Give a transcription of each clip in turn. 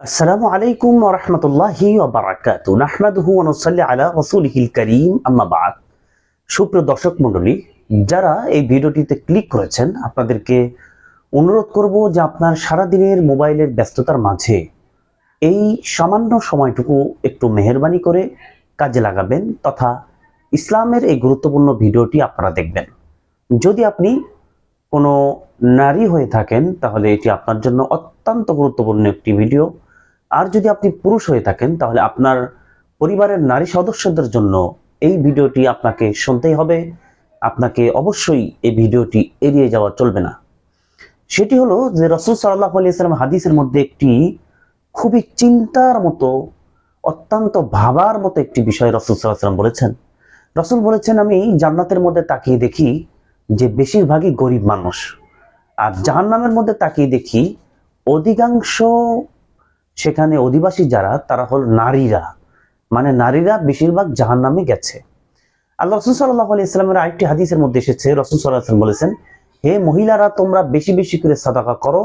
আসসালামু আলাইকুম রহমতুল্লাহি বারাকাতু নাহমাদুহু ওয়া নুসাল্লি আলা রাসূলিহিল কারীম। আম্মা বাদ। সুপ্রিয় দর্শক মণ্ডলী, যারা এই ভিডিওটিতে ক্লিক করেছেন, আপনাদেরকে অনুরোধ করব যে আপনার সারাদিনের মোবাইলের ব্যস্ততার মাঝে এই সামান্য সময়টুকু একটু মেহরবানি করে কাজে লাগাবেন তথা ইসলামের এই গুরুত্বপূর্ণ ভিডিওটি আপনারা দেখবেন। যদি আপনি কোনো নারী হয়ে থাকেন, তাহলে এটি আপনার জন্য অত্যন্ত গুরুত্বপূর্ণ একটি ভিডিও। আর যদি আপনি পুরুষ হয়ে থাকেন, তাহলে আপনার পরিবারের নারী সদস্যদের জন্য এই ভিডিওটি আপনাকে শুনতেই হবে। আপনাকে অবশ্যই এই ভিডিওটি এড়িয়ে যাওয়া চলবে না। সেটি হলো যে রসুল সাল্লাহ আলিয়াল্লাম হাদিসের মধ্যে একটি খুবই চিন্তার মতো, অত্যন্ত ভাবার মতো একটি বিষয় রসুল সাল্লাহ সাল্লাম বলেছেন। রসুল বলেছেন, আমি জান্নাতের মধ্যে তাকিয়ে দেখি যে বেশিরভাগই গরিব মানুষ। আর জাহান্নামের মধ্যে তাকিয়ে দেখি অধিকাংশ সেখানে অধিবাসী যারা, তারা হল নারীরা। মানে নারীরা বেশিরভাগ জাহান নামে গেছে। আল্লাহ রসুল সাল্লাহ আলি ইসলামের আরেকটি হাদিসের মধ্যে এসেছে, রসুল সাল্লাহ বলেছেন, হে মহিলারা, তোমরা বেশি বেশি করে সাদাকা করো,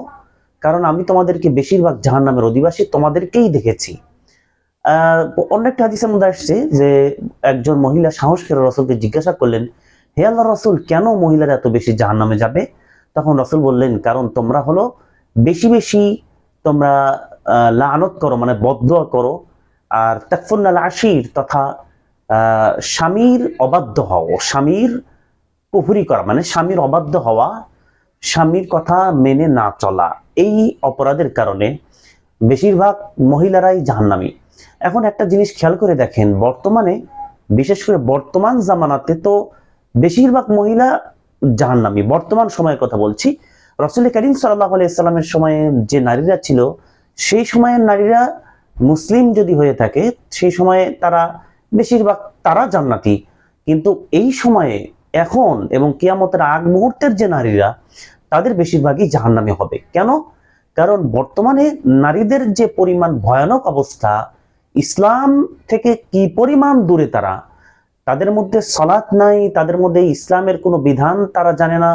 কারণ আমি তোমাদেরকে বেশিরভাগ জাহান্নামের অধিবাসী তোমাদেরকেই দেখেছি। অন্য একটা হাদিসের মধ্যে আসছে যে, একজন মহিলা সাহস করে রসুলকে জিজ্ঞাসা করলেন, হে আল্লাহ রসুল, কেন মহিলারা এত বেশি জাহান্নামে যাবে? তখন রসুল বললেন, কারণ তোমরা হলো বেশি বেশি তোমরা লানত করো মানে বদয়া করো, আর তাকফুন্নাল আশির তথা স্বামীর অবাধ্য হও, স্বামীর কুফুরি করা মানে স্বামীর অবাধ্য হওয়া, স্বামীর কথা মেনে না চলা, এই অপরাধের কারণে বেশিরভাগ মহিলারাই জাহান্নামি। এখন একটা জিনিস খেয়াল করে দেখেন, বর্তমানে, বিশেষ করে বর্তমান জামানাতে তো বেশিরভাগ মহিলা জাহান্নামি। বর্তমান সময়ের কথা বলছি, রসুল করিম সাল্লাহ আলাইসাল্লামের সময়ে যে নারীরা ছিল সেই সময়ের নারীরা মুসলিম যদি হয়ে থাকে, সেই সময়ে তারা, বেশিরভাগ তারা জান্নাতি। কিন্তু এই সময়ে, এখন এবং কিয়ামতের আগ মুহূর্তের যে নারীরা, তাদের বেশিরভাগই জাহান্নামে হবে। কেন? কারণ বর্তমানে নারীদের যে পরিমাণ ভয়ানক অবস্থা, ইসলাম থেকে কি পরিমাণ দূরে তারা, তাদের মধ্যে সলাৎ নাই, তাদের মধ্যে ইসলামের কোনো বিধান তারা জানে না,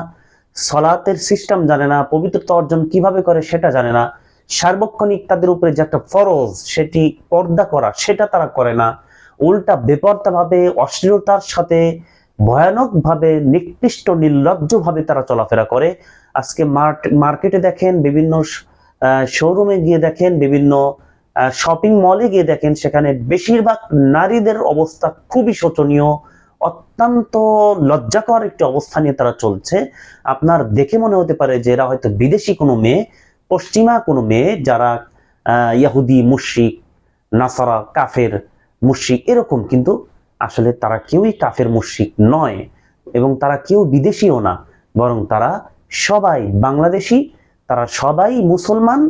সলাতের সিস্টেম জানে না, পবিত্রতা অর্জন কীভাবে করে সেটা জানে না। সার্বক্ষণিক তাদের উপরে যে একটা ফরজ, সেটি পর্দা করা, সেটা তারা করে না। উল্টা বেপর্দাভাবে, অশ্লীলতার সাথে, ভয়ানকভাবে, নিকৃষ্ট, নির্লজ্জভাবে তারা চলাফেরা করে। আজকে মার্কেটে দেখেন, বিভিন্ন শোরুমে গিয়ে দেখেন, বিভিন্ন শপিং মলে গিয়ে দেখেন, সেখানে বেশিরভাগ নারীদের অবস্থা খুবই শোচনীয়, অত্যন্ত লজ্জাকর একটি অবস্থা নিয়ে তারা চলছে। আপনার দেখে মনে হতে পারে যে এরা হয়তো বিদেশি কোনো মেয়ে পশ্চিমা কোনো মেয়ে যারা ইয়াহুদি মুশিক নাসারা, কাফের মুশিক এরকম কিন্তু আসলে তারা কেউই কাফের মুশিক নয় এবং তারা কেউ বিদেশিও না। বরং তারা সবাই বাংলাদেশি, তারা সবাই মুসলমান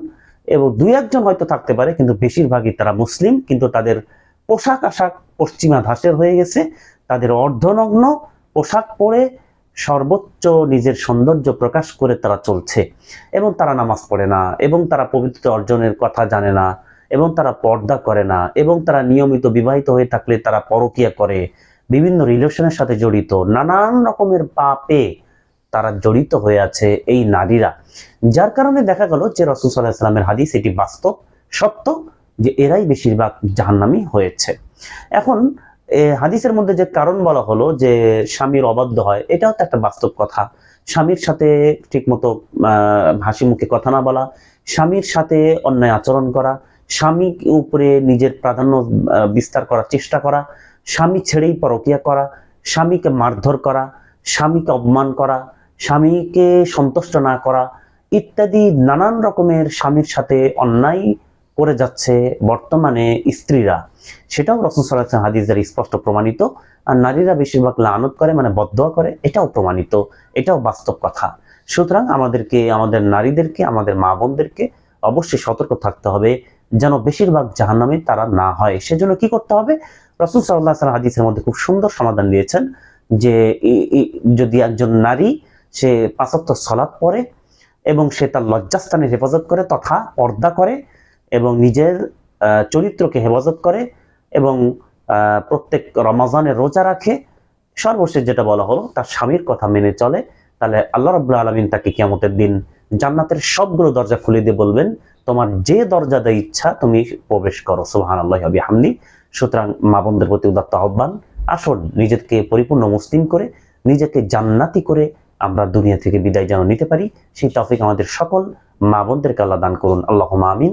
এবং দুই একজন হয়তো থাকতে পারে, কিন্তু বেশিরভাগই তারা মুসলিম। কিন্তু তাদের পোশাক আশাক পশ্চিমা ধাঁচের হয়ে গেছে, তাদের অর্ধনগ্ন পোশাক পরে সর্বোচ্চ নিজের সৌন্দর্য প্রকাশ করে তারা চলছে। এবং তারা নামাজ পড়ে না, এবং তারা পবিত্র অর্জনের কথা জানে না, এবং তারা পর্দা করে না, এবং তারা নিয়মিত বিবাহিত হয়ে থাকলে তারা পরকিয়া করে, বিভিন্ন রিলেশনের সাথে জড়িত, নানান রকমের পাপে তারা জড়িত হয়ে আছে এই নারীরা। যার কারণে দেখা গেল যে রসুল সাল্লাহ সাল্লামের হাদিস এটি বাস্তব, সত্য যে এরাই বেশিরভাগ জাহান্নামী হয়েছে। এখন হাদিসের মধ্যে যে কারণ বলা হলো যে স্বামীর অবাধ্য হয়, এটাও তো একটা বাস্তব কথা। স্বামীর সাথে ঠিকমতো হাসি মুখে কথা না বলা, স্বামীর সাথে অন্যায় আচরণ করা, স্বামী উপরে নিজের প্রাধান্য বিস্তার করার চেষ্টা করা, স্বামী ছেড়েই পরকিয়া করা, স্বামীকে মারধর করা, স্বামীকে অপমান করা, স্বামীকে সন্তুষ্ট না করা ইত্যাদি নানান রকমের স্বামীর সাথে অন্যায় করে যাচ্ছে বর্তমানে স্ত্রীরা। সেটাও রসুল সাল্লাহ হাদিস দ্বারা স্পষ্ট প্রমাণিত। আর নারীরা বেশিরভাগ লানত করে মানে বদয়া করে, এটাও প্রমাণিত, এটাও বাস্তব কথা। সুতরাং আমাদেরকে, আমাদের নারীদেরকে, আমাদের মা বোনদেরকে অবশ্যই সতর্ক থাকতে হবে যেন বেশিরভাগ জাহান্নামে তারা না হয়। সেজন্য কি করতে হবে? রসুল সাল্লাহ সাল্লাম হাদিসের মধ্যে খুব সুন্দর সমাধান দিয়েছেন যে যদি একজন নারী সে পাঁচত্ব সলাৎ পড়ে এবং সে তার লজ্জাস্থানের হেফাজত করে তথা পর্দা করে এবং নিজের চরিত্রকে হেফাজত করে এবং প্রত্যেক রমাজানে রোজা রাখে। সর্বশেষ যেটা বলা হলো, তার স্বামীর কথা মেনে চলে। তাহলে আল্লাহ রবুল্লা আলমিন তাকে কিয়ামতের দিন জান্নাতের সবগুলো দরজা খুলে দিয়ে বলবেন, তোমার যে দরজা দেয় ইচ্ছা, তুমি প্রবেশ করো। সুহান আল্লাহ হবি হামলি সুতরাং মা বোনদের প্রতি উদাত্ত আহ্বান, আসুন নিজেকে পরিপূর্ণ মুসলিম করে, নিজেকে জান্নাতি করে আমরা দুনিয়া থেকে বিদায় যেন নিতে পারি। সেই তফিক আমাদের সকল মা বোনদেরকে আল্লাহ দান করুন। আল্লাহ আমিন।